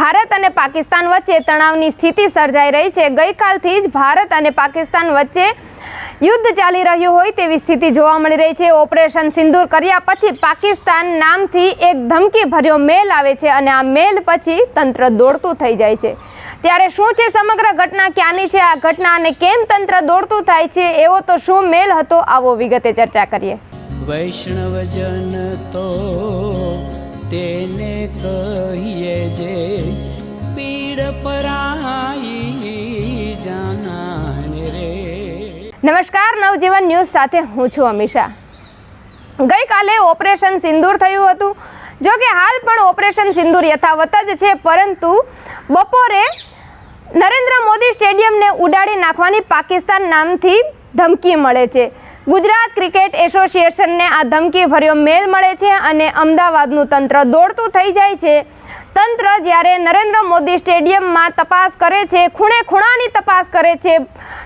ભારત અને પાકિસ્તાન વચ્ચે તણાવની સ્થિતિ સર્જાઈ રહી છે. ગઈકાલથી જ ભારત અને પાકિસ્તાન વચ્ચે યુદ્ધ ચાલી રહ્યું હોય તેવી સ્થિતિ જોવા મળી રહી છે. ઓપરેશન સિંદૂર કર્યા પછી પાકિસ્તાન નામથી એક ધમકી ભર્યો મેલ આવે છે અને આ મેલ પછી તંત્ર દોડતું થઈ જાય છે. ત્યારે શું છે સમગ્ર ઘટના? ક્યાંની છે આ ઘટના અને કેમ તંત્ર દોડતું થાય છે? એવો તો શું મેલ હતો? આવો વિગતે ચર્ચા કરીએ. વૈષ્ણવજન તો તેને કહીએ જે નમસ્કાર, નવજીવન ન્યૂઝ સાથે હું છું અમીષા. ગઈકાલે ઓપરેશન સિંદૂર થયું હતું. જો કે હાલ પણ ઓપરેશન સિંદૂર યથાવત જ છે, પરંતુ બપોરે નરેન્દ્ર મોદી સ્ટેડિયમને ઉડાડી નાખવાની પાકિસ્તાન નામથી ધમકી મળે છે. ગુજરાત ક્રિકેટ એસોસિએશનને આ ધમકી ભર્યો મેલ મળે છે અને અમદાવાદનું તંત્ર દોડતું થઈ જાય છે. તંત્ર જ્યારે નરેન્દ્ર મોદી સ્ટેડિયમમાં તપાસ કરે છે, ખૂણે ખૂણાની તપાસ કરે છે.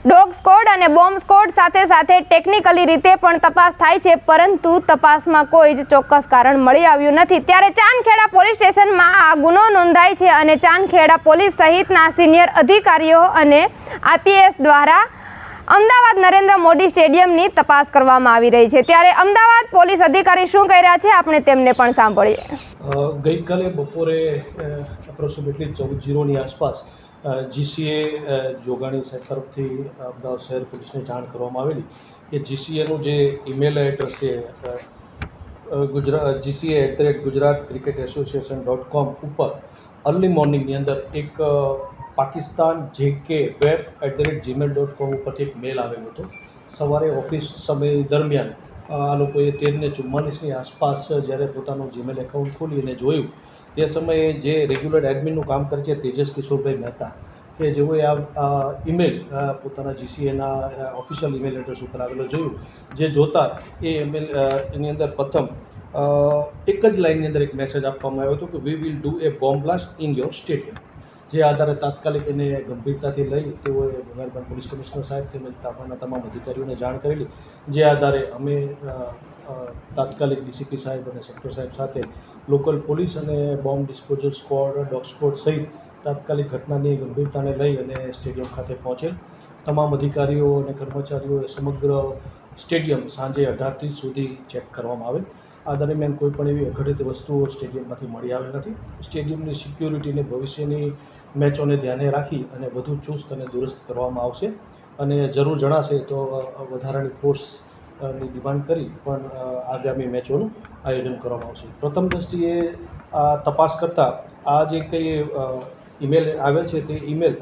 ડોગ સ્કોડ અને બોમ્બ સ્કોડ સાથે સાથે ટેકનિકલી રીતે પણ તપાસ થાય છે, પરંતુ તપાસમાં કોઈ જ ચોક્કસ કારણ મળી આવ્યું નથી. ત્યારે ચાંદખેડા પોલીસ સ્ટેશનમાં આ ગુનો નોંધાય છે અને ચાંદખેડા પોલીસ સહિતના સિનિયર અધિકારીઓ અને આઈપીએસ દ્વારા અમદાવાદ નરેન્દ્ર મોદી સ્ટેડિયમની તપાસ કરવામાં આવી રહી છે. ત્યારે અમદાવાદ પોલીસ અધિકારી શું કહી રહ્યા છે? આપણે તેમને પણ સાંભળીએ. ગઈકાલે બપોરે એપ્રોક્સિમેટલી ચૌદ જીરોની આસપાસ જીસીએ જોગાણી સાહેબ તરફથી અમદાવાદ શહેર પોલીસને જાણ કરવામાં આવેલી કે જીસીએનું જે ઈમેલ એડ્રેસ છે Gujarat GCA at the rate Gujarat cricket association dot com ઉપર અર્લી મોર્નિંગની અંદર એક પાકિસ્તાન જે કે web at the rate Gmail dot com ઉપરથી એક મેલ આવેલો હતો. સવારે ઓફિસ સમય દરમિયાન આ લોકોએ તેરને ચુમ્માલીસની આસપાસ જ્યારે પોતાનું જીમેલ એકાઉન્ટ ખોલી અને જોયું, તે સમયે જે રેગ્યુલર એડમિનનું કામ કરે છે તેજસ કિશોરભાઈ મહેતા, કે જેઓએ આ ઈમેલ પોતાના જીસીએના ઓફિશિયલ ઈમેલ એડ્રેસ ઉપર આવેલો જોયું, જે જોતા એ ઈમેલ એની અંદર પ્રથમ એક જ લાઇનની અંદર એક મેસેજ આપવામાં આવ્યો હતો કે we will do a bomb blast in your stadium જે આધારે તાત્કાલિક એને ગંભીરતાથી લઈ તેઓએ મહેરબાન પોલીસ કમિશનર સાહેબ તેમજ તાપણના તમામ અધિકારીઓને જાણ કરેલી, જે આધારે અમે તાત્કાલિક ડીસીપી સાહેબ અને સેક્ટર સાહેબ સાથે લોકલ પોલીસ અને bomb disposal squad dog squad સહિત તાત્કાલિક ઘટનાની ગંભીરતાને લઈ અને સ્ટેડિયમ ખાતે પહોંચેલ. તમામ અધિકારીઓ અને કર્મચારીઓએ સમગ્ર સ્ટેડિયમ સાંજે અઢારથી સુધી ચેક કરવામાં આવેલ. આ દરમિયાન કોઈ પણ એવી અઘટિત વસ્તુઓ સ્ટેડિયમમાંથી મળી આવેલ નથી. સ્ટેડિયમની સિક્યુરિટીને ભવિષ્યની મેચોને ધ્યાને રાખી અને વધુ ચુસ્ત અને દુરસ્ત કરવામાં આવશે. અને જરૂર જણાશે તો વધારાની ફોર્સની ડિમાન્ડ કરી પણ આગામી મેચોનું આયોજન કરવામાં આવશે. પ્રથમ દ્રષ્ટિએ આ તપાસ કરતાં આ જે કંઈ ઈમેલ આવેલ છે તે ઈમેલ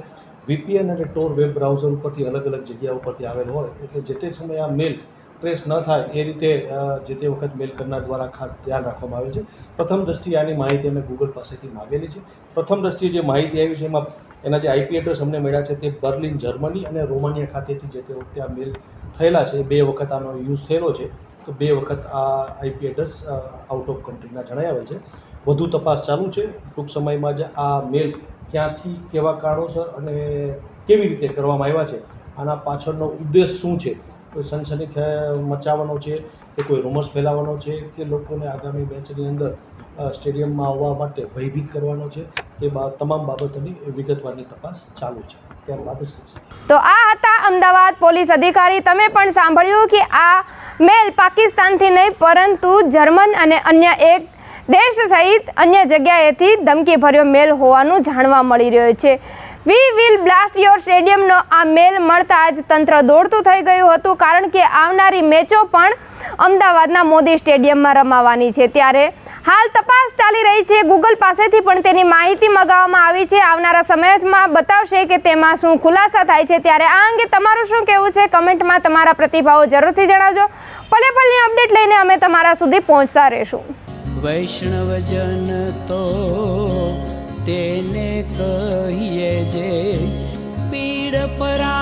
વીપીએન અને ટોર વેબ બ્રાઉઝર ઉપરથી અલગ અલગ જગ્યા ઉપરથી આવેલ હોય. એટલે જે તે સમયે આ મેલ ટ્રેસ ન થાય એ રીતે જે તે વખત મેલ કરનાર દ્વારા ખાસ ધ્યાન રાખવામાં આવે છે. પ્રથમ દ્રષ્ટિએ આની માહિતી અમે ગૂગલ પાસેથી માગેલી છે. પ્રથમ દ્રષ્ટિએ જે માહિતી આવી છે એમાં, એના જે આઈપી એડ્રેસ અમને મળ્યા છે તે બર્લિન જર્મની અને રોમાનિયા ખાતેથી જે તે વખતે આ મેલ થયેલા છે બે વખત આનો યુઝ થયેલો છે. તો બે વખત આ આઈપી એડ્રેસ આઉટ ઓફ કન્ટ્રીના જણાવ્યા છે. વધુ તપાસ ચાલુ છે. ટૂંક સમયમાં જ આ મેલ ક્યાંથી, કેવા કારણોસર અને કેવી રીતે કરવામાં આવ્યા છે, આના પાછળનો ઉદ્દેશ શું છે? કોઈ સનસની મચાવવાનો છે કે કોઈ રૂમર્સ ફેલાવવાનો છે કે લોકોને આગામી મેચની અંદર સ્ટેડિયમમાં આવવા માટે ભયભીત કરવાનો છે એ તમામ બાબતોની વિગતવારની તપાસ ચાલુ છે. ત્યારબાદ તો આ હતા અમદાવાદ પોલીસ અધિકારી. તમે પણ સાંભળ્યું કે આ મેલ પાકિસ્તાનથી નહીં, પરંતુ જર્મન અને અન્ય એક દેશ સહિત અન્ય જગ્યાએથી ધમકી ભર્યો મેલ હોવાનું જાણવા મળી રહ્યું છે. વી વિલ બ્લાસ્ટ યોર સ્ટેડિયમનો આ મેલ મળતા જ તંત્ર દોડતું થઈ ગયું હતું, કારણ કે આવનારી મેચો પણ અમદાવાદના મોદી સ્ટેડિયમમાં રમાવાની છે. ત્યારે હાલ તપાસ ચાલી રહી છે. ગૂગલ પાસેથી પણ તેની માહિતી મગાવવામાં આવી છે. આવનારા સમયમાં બતાવશે કે તેમાં શું ખુલાસા થાય છે. ત્યારે આ અંગે તમારું શું કહેવું છે? કમેન્ટમાં તમારા પ્રતિભાવો જરૂરથી જણાવજો. પલે પલની અપડેટ લઈને અમે તમારા સુધી પહોંચતા રહીશું. વૈષ્ણવજન તો તેને કહીએ જે પીડ પરા